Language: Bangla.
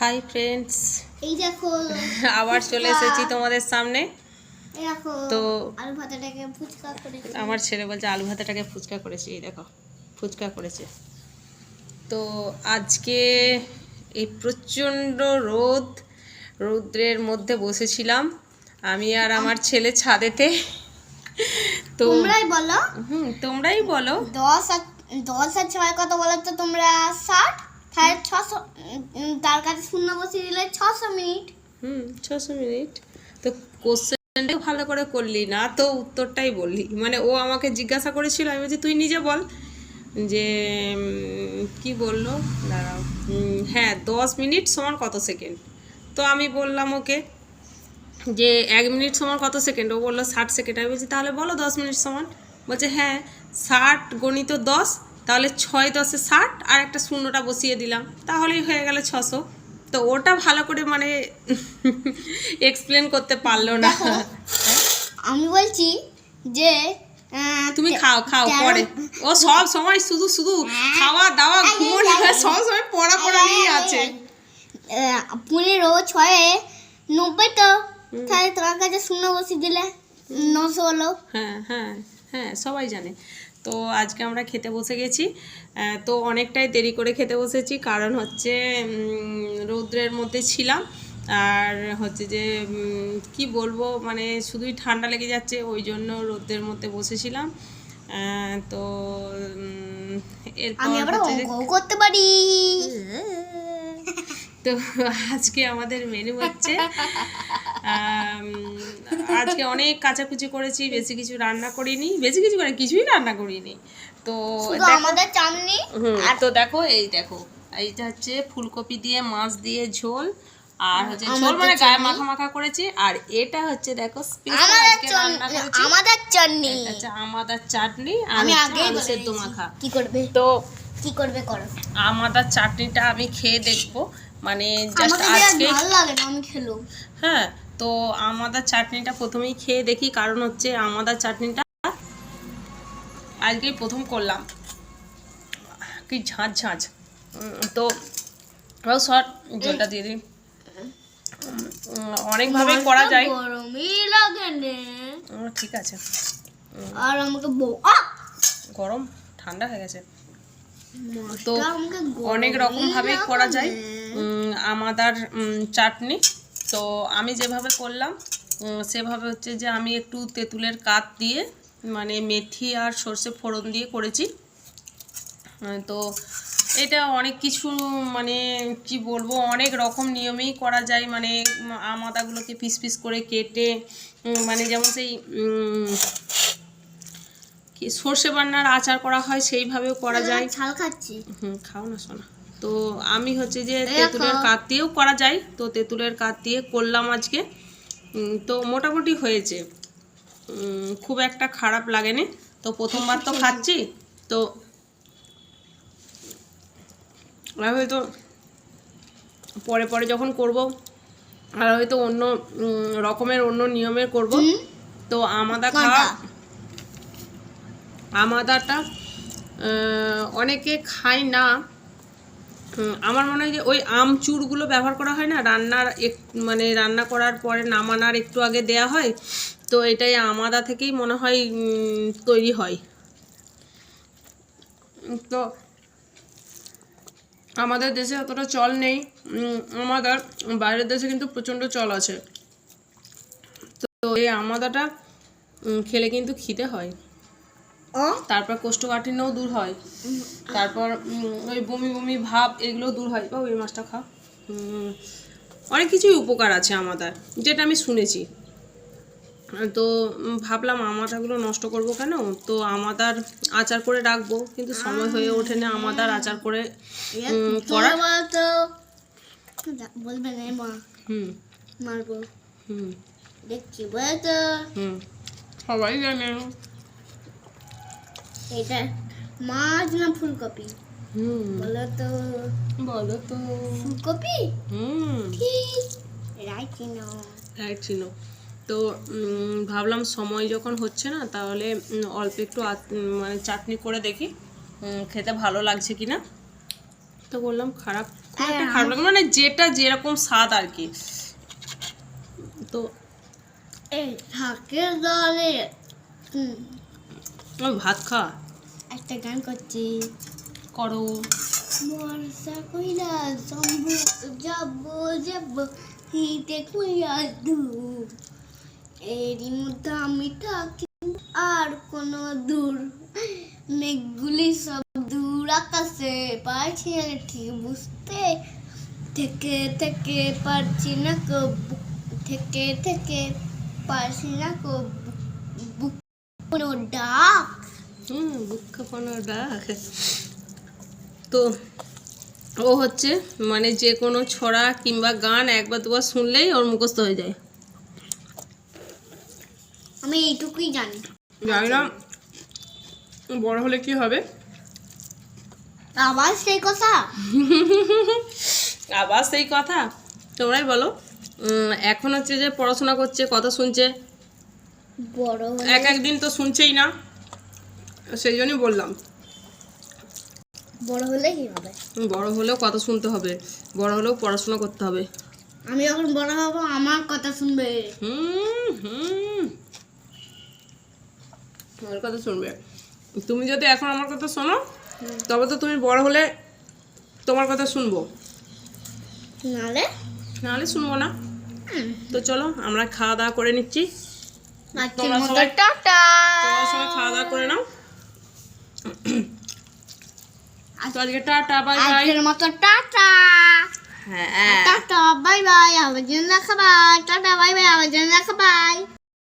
হাই ফ্রেন্ডস এই দেখো আবার চলে এসেছি তোমাদের সামনে। দেখো তো- আলু ভাতাটাকে ফুচকা করে আমার ছেলে বলছে আলু ভাতাটাকে ফুচকা করেছি এই দেখো ফুচকা করেছে। তো আজকে এই প্রচণ্ড রোদ রৌদ্রের মধ্যে বসেছিলাম। আমি আর আমার ছেলে ছাদেতে। তো তোমরাই বলো। হুম তোমরাই বলো। দশ আর দশ আর ছয় কত বলো তো তোমরা ষাট। তাহলে ছশো তার কাছে শূন্য বসিয়ে দিলে ছশো মিনিট। হুম, ছশো মিনিট। তো কোশ্চেনটা ভালো করে করলি না, তো উত্তরটাই বললি। মানে ও আমাকে জিজ্ঞাসা করেছিল, আমি বলছি, তুই নিজে বল। যে কি বলল? দাঁড়াও। হ্যাঁ দশ মিনিট সমান কত সেকেন্ড? তো আমি বললাম ওকে যে, এক মিনিট সমান কত সেকেন্ড? ও বলল, ষাট সেকেন্ড। আমি বলছি, তাহলে বলো দশ মিনিট সমান। বলছে হ্যাঁ ষাট গণিত দশ তাহলে ছয় দশে ষাট আর একটা শূন্যটা বসিয়ে দিলাম। তাহলেই হয়ে গেল ছশো। তো ওটা ভালো করে মানে এক্সপ্লেন করতে পারল না। আমি বলছি যে তুমি খাও খাও পরে। ও সব সময় শুধু শুধু খাওয়া দাওয়া ঘুমোনো সব সময় পড়া পড়া নিয়ে আছে। পনেরো ছয়ে নব্বই তো। তাহলে তোমার কাছে শূন্য বসিয়ে দিলে নশো হলো। হ্যাঁ হ্যাঁ হ্যাঁ সবাই জানে। তো আজকে আমরা খেতে বসে গেছি। তো অনেকটাই দেরি করে খেতে বসেছি কারণ হচ্ছে রৌদ্রের মধ্যে ছিলাম। আর হচ্ছে যে কি বলব মানে শুধুই ঠান্ডা লেগে যাচ্ছে ওই জন্য রৌদ্রের মধ্যে বসেছিলাম। তো এরপর করতে পারি। তো আজকে আমাদের মেনু হচ্ছে আজকে অনেক কাচাকুচি করেছি বেশি কিছু রান্না করিনি বেশি কিছু করে কিছুই রান্না করিনি। তো আমাদের চামনি হুম, তো দেখো এই দেখো এইটা হচ্ছে ফুলকপি দিয়ে মাছ দিয়ে ঝোল আর হচ্ছে ঝোল মানে গায়ে মাখা মাখা করেছি আর এটা হচ্ছে দেখো স্পেশাল আমাদের আজকে রান্না চাটনি করেছি। আমাদের চাটনি। এটা আমাদের চাটনি আমি বলে সেদ্ধ মাখা। কি করবে? তো কি করবে করো। আমাদের চাটনিটা আমি খেয়ে দেখব মানে জাস্ট আজকে ভালো লাগে না আমি খেলো হ্যাঁ তো আমাদের চাটনিটা প্রথমেই খেয়ে দেখি কারণ হচ্ছে আমাদের চাটনিটা আজকেই প্রথম করলাম। কি ঝাঁঝ ঝাঁঝ তো শর্ট জলটা দিয়ে দিই। উম, অনেকভাবেই করা যায়। ঠিক আছে। আর আমাকে গরম ঠান্ডা হয়ে গেছে। তো অনেক গরমই রকম ভাবেই করা যায়। আমাদার চাটনি তো আমি যেভাবে করলাম সেভাবে হচ্ছে যে আমি একটু তেঁতুলের কাত দিয়ে মানে মেথি আর সর্ষে ফোড়ন দিয়ে করেছি। তো এটা অনেক কিছু মানে কি বলব অনেক রকম নিয়মেই করা যায়। মানে আমাদাগুলোকে পিস পিস করে কেটে মানে যেমন সেই সর্ষে বান্নার আচার করা হয় সেইভাবেও করা যায়। ছাল খাচ্ছি। হুম খাও না শোনা তো আমি হচ্ছে যে তেঁতুলের কাঠ দিয়েও করা যায়। তো তেঁতুলের কাঠ দিয়ে করলাম আজকে। তো মোটামুটি হয়েছে। খুব একটা খারাপ লাগেনি। তো প্রথমবার তো খাচ্ছি। তো আর হয়তো পরে পরে যখন করব আর হয়তো অন্য রকমের অন্য নিয়মের করব। তো আমাদা খাওয়া? আমাদাটা অনেকে খায় না। আমার মনে হয় যে ওই আমচুরগুলো ব্যবহার করা হয় না, রান্নার এক মানে রান্না করার পরে নামানার একটু আগে দেয়া হয়, তো এটাই আমাদা থেকেই মনে হয় তৈরি হয়। তো আমাদের দেশে অতটা চল নেই আমাদের, বাইরের দেশে কিন্তু প্রচণ্ড চল আছে। তো এই আমাদাটা খেলে কিন্তু খিদে হয়। তারপর কোষ্ঠকাঠিন্যও দূর হয়। তারপর ওই বমি বমি ভাব এগুলো দূর হয়। বা ওই মাছটা খাও উম, অনেক কিছুই উপকার আছে আমাদের যেটা আমি শুনেছি। তো ভাবলাম আমাদাগুলো নষ্ট করব কেন? তো আমাদার আচার করে রাখব কিন্তু সময় হয়ে ওঠে না আমাদার আচার করে করা বলবে না মা। হুম। মারবো। হুম। দেখছি বলতো। হুম। সবাই জানে। এটা মাছ না ফুলকপি? হুম। বলো তো বলো তো ফুলকপি হুম রাইট রাইট তো ভাবলাম সময় যখন হচ্ছে না তাহলে অল্প একটু মানে চাটনি করে দেখি খেতে ভালো লাগছে কি না তো বললাম খারাপ খুব খারাপ লাগে মানে যেটা যেরকম স্বাদ আর কি। তো এই ঢাকের দলে ভাত খা একটা গান করছি। করো। বর্ষা কইরা জম্বু যাব যাব হিতে কইরা দূর এরই মধ্যে আমি থাকি আর কোনো দূর। মেঘগুলি সব দূর আকাশে পারছি না ঠিক বুঝতে থেকে থেকে পারছি না কো বুক- থেকে থেকে পারছি না কো বুক- ডাক হুম দুঃখ কোনো ডাক তো ও হচ্ছে মানে যে কোনো ছড়া কিংবা গান একবার দুবার শুনলেই ওর মুখস্থ হয়ে যায় আমি এইটুকুই জানি জানি না বড় হলে কি হবে আবার সেই কথা আবার সেই কথা তোমরাই বলো এখন হচ্ছে যে পড়াশোনা করছে কথা শুনছে বড় এক একদিন তো শুনছেই না সেই জন্যই বললাম। বড় হলে কি হবে? বড় হলেও কথা শুনতে হবে বড় হলেও পড়াশোনা করতে হবে। আমি যখন বড় হব আমার কথা শুনবে। হুম হুম। আমার কথা শুনবে। তুমি যদি এখন আমার কথা শোনো তবে তো তুমি বড় হলে তোমার কথা শুনব। নালে? নাহলে শুনব না। তো চলো আমরা খাওয়া দাওয়া করে নিচ্ছি। আজকের মতো। টাটা। তোমার সবাই খাওয়া দাওয়া করে নাও। তো আজকে টাটা বাই বাই। আজকের মতো টাটা। হ্যাঁ। Tata bye bye. আবার জন্য খাবার টাটা বাই বাই। আবার জন্য খাবার